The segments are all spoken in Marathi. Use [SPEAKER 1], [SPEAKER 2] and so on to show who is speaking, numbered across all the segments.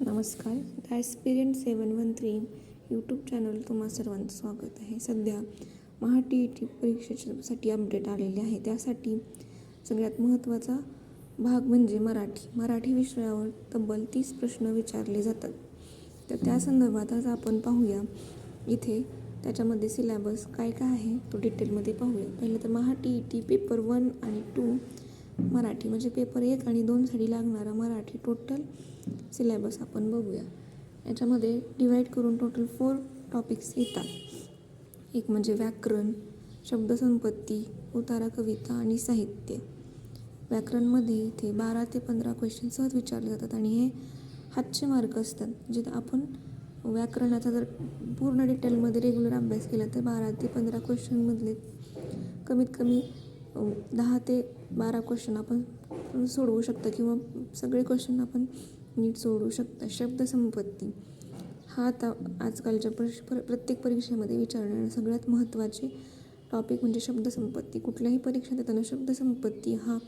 [SPEAKER 1] नमस्कार. The aspirant seven one three YouTube channel तुम्हा सर्वांचं स्वागत आहे. सध्या महा टी ई टी परीक्षेसाठी अपडेट आलेले आहे. त्यासाठी सगळ्यात महत्त्वाचा भाग म्हणजे मराठी. मराठी विषयावर तब्बल तीस प्रश्न विचारले जातात. तर त्या संदर्भात आज आपण पाहूया. इथे त्याच्यामध्ये सिलॅबस काय काय आहे तो डिटेलमध्ये पाहूया. पहिलं तर Maha T E T paper one आणि टू मराठी. म्हणजे पेपर एक आणि दोनसाठी लागणारा मराठी टोटल सिलॅबस आपण बघूया. याच्यामध्ये डिवाईड करून टोटल फोर टॉपिक्स येतात. एक म्हणजे व्याकरण शब्दसंपत्ती उतारा कविता आणि साहित्य. व्याकरणमध्ये इथे बारा ते पंधरा क्वेश्चन सहज विचारले जातात आणि हे हातचे मार्क असतात. जिथं आपण व्याकरणाचा जर पूर्ण डिटेलमध्ये रेग्युलर अभ्यास केला तर बारा ते पंधरा क्वेश्चनमधले कमीत कमी दहा ते बारा क्वेश्चन आपण सोडवू शकता किंवा सगळे क्वेश्चन आपण नीट सोडवू शकता. शब्दसंपत्ती हा आता आजकालच्या प्रश प्र प्रत्येक परीक्षेमध्ये विचारणारे सगळ्यात महत्त्वाचे टॉपिक म्हणजे शब्दसंपत्ती कुठल्याही परीक्षा देताना शब्दसंपत्ती हा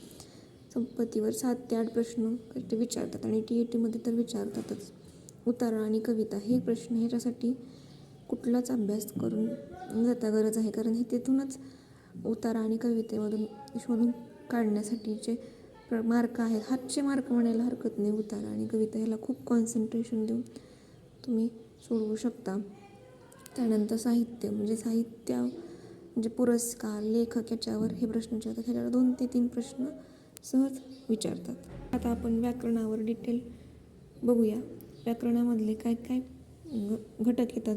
[SPEAKER 1] संपत्तीवर सात ते आठ प्रश्न ते विचारतात आणि टी ई टीमध्ये तर विचारतातच. उतारा आणि कविता हे प्रश्न ह्याच्यासाठी कुठलाच अभ्यास करून जाता गरज आहे. कारण हे तिथूनच उतारा आणि कवितेमधून शोधून काढण्यासाठीचे प्र मार्क आहेत हातचे मार्क म्हणायला हरकत नाही. उतारा आणि कविता ह्याला खूप कॉन्सन्ट्रेशन देऊन तुम्ही सोडवू शकता. त्यानंतर साहित्य म्हणजे साहित्य म्हणजे पुरस्कार लेखक याच्यावर हे प्रश्न विचारतात ह्याच्यावर दोन ते तीन प्रश्न सहज विचारतात. आता आपण व्याकरणावर डिटेल बघूया. व्याकरणामधले काय काय घ- घटक येतात?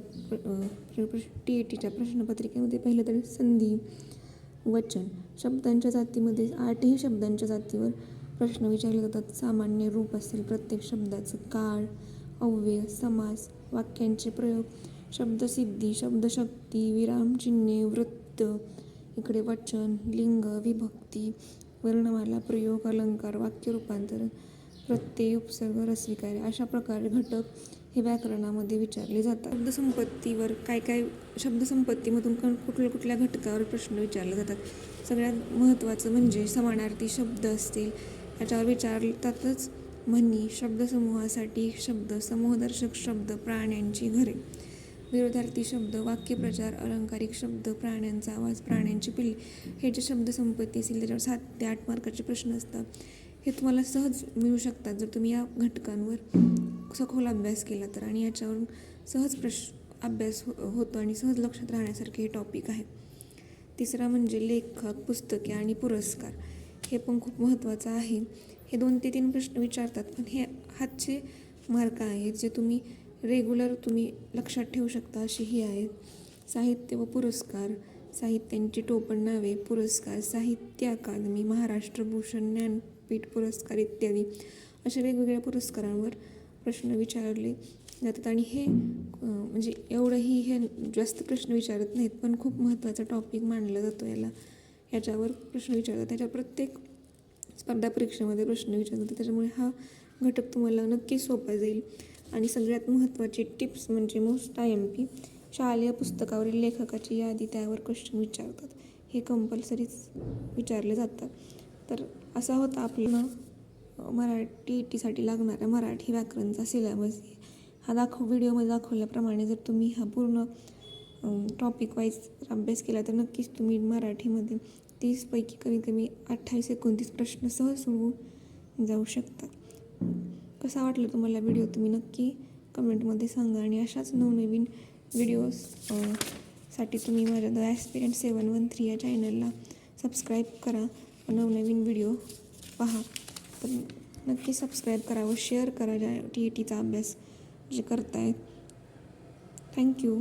[SPEAKER 1] टी ए टीच्या प्रश्नपत्रिकेमध्ये. पहिलं तरी संधी वचन. शब्दांच्या जातीमध्ये आठही शब्दांच्या जातीवर प्रश्न विचारले जातात. सामान्य रूप असेल प्रत्येक शब्दाचं काळ अव्यय समास वाक्यांचे प्रयोग शब्दसिद्धी शब्दशक्ती विरामचिन्हे वृत्त इकडे वचन लिंग विभक्ती वर्णमाला प्रयोग अलंकार वाक्य रूपांतरण प्रत्यय उपसर्ग रस्वीकार्य अशा प्रकारे घटक हे व्याकरणामध्ये विचारले जातात. शब्दसंपत्तीवर काय काय शब्दसंपत्तीमधून कण कुठल्या कुठल्या घटकावर प्रश्न विचारले जातात. सगळ्यात महत्त्वाचं म्हणजे समानार्थी शब्द असतील याच्यावर विचारतातच म्हणी शब्दसमूहासाठी शब्द समूहदर्शक शब्द प्राण्यांची घरे. विरोधार्थी शब्द वाक्यप्रचार अलंकारिक शब्द प्राण्यांचा आवाज प्राण्यांची पिल्ली हे जे शब्दसंपत्ती असेल त्याच्यावर सात ते आठ मार्काचे प्रश्न असतात. हे तुम्हाला सहज मिळू शकतात जर तुम्ही या घटकांवर सखोल अभ्यास केला तर आणि याच्यावरून सहज प्रश अभ्यास हो होतो आणि सहज लक्षात राहण्यासारखे हे टॉपिक आहे. तिसरा म्हणजे लेखक पुस्तके आणि पुरस्कार. हे पण खूप महत्त्वाचं आहे. हे दोन ते तीन प्रश्न विचारतात पण हे हातचे मार्क आहेत जे तुम्ही रेग्युलर तुम्ही लक्षात ठेवू शकता अशी ही आहेत. साहित्य व पुरस्कार. साहित्यांची टोपण नावे पुरस्कार साहित्य अकादमी महाराष्ट्र भूषण ज्ञानपीठ पुरस्कार इत्यादी अशा वेगवेगळ्या पुरस्कारांवर प्रश्न विचारले जातात. आणि हे म्हणजे एवढंही हे जास्त प्रश्न विचारत नाहीत पण खूप महत्त्वाचा टॉपिक मानला जातो याला. याच्यावर प्रश्न विचारतात. त्याच्या प्रत्येक स्पर्धा परीक्षेमध्ये प्रश्न विचारतात. त्याच्यामुळे हा घटक तुम्हाला नक्की सोपा जाईल. आणि सगळ्यात महत्त्वाची टिप्स म्हणजे मोस्ट आय एम पी शालेय पुस्तकावरील लेखकाची यादी त्यावर क्वेश्चन विचारतात. हे कंपल्सरीच विचारले जातात. तर असा होता आपला मराठी टीसाठी लागणाऱ्या मराठी व्याकरणचा सिलेबस हा दाखव व्हिडिओमध्ये दाखवल्याप्रमाणे जर तुम्ही हा पूर्ण टॉपिक वाईज अभ्यास केला तर नक्कीच तुम्ही मराठीमध्ये तीसपैकी कमीत कमी अठ्ठावीस एकोणतीस प्रश्न सहज सोडवून जाऊ शकता. कसा वाटलं तुम्हाला व्हिडिओ तुम्ही नक्की कमेंटमध्ये सांगा आणि अशाच नवनवीन व्हिडिओजसाठी तुम्ही माझ्या the aspirant seven one three या चॅनलला सबस्क्राईब करा. व नवनवीन व्हिडिओ पहा. तर नक्की सबस्क्राईब करा व शेअर करा. ज्या टी ई टीचा अभ्यास जे करतायत. थँक्यू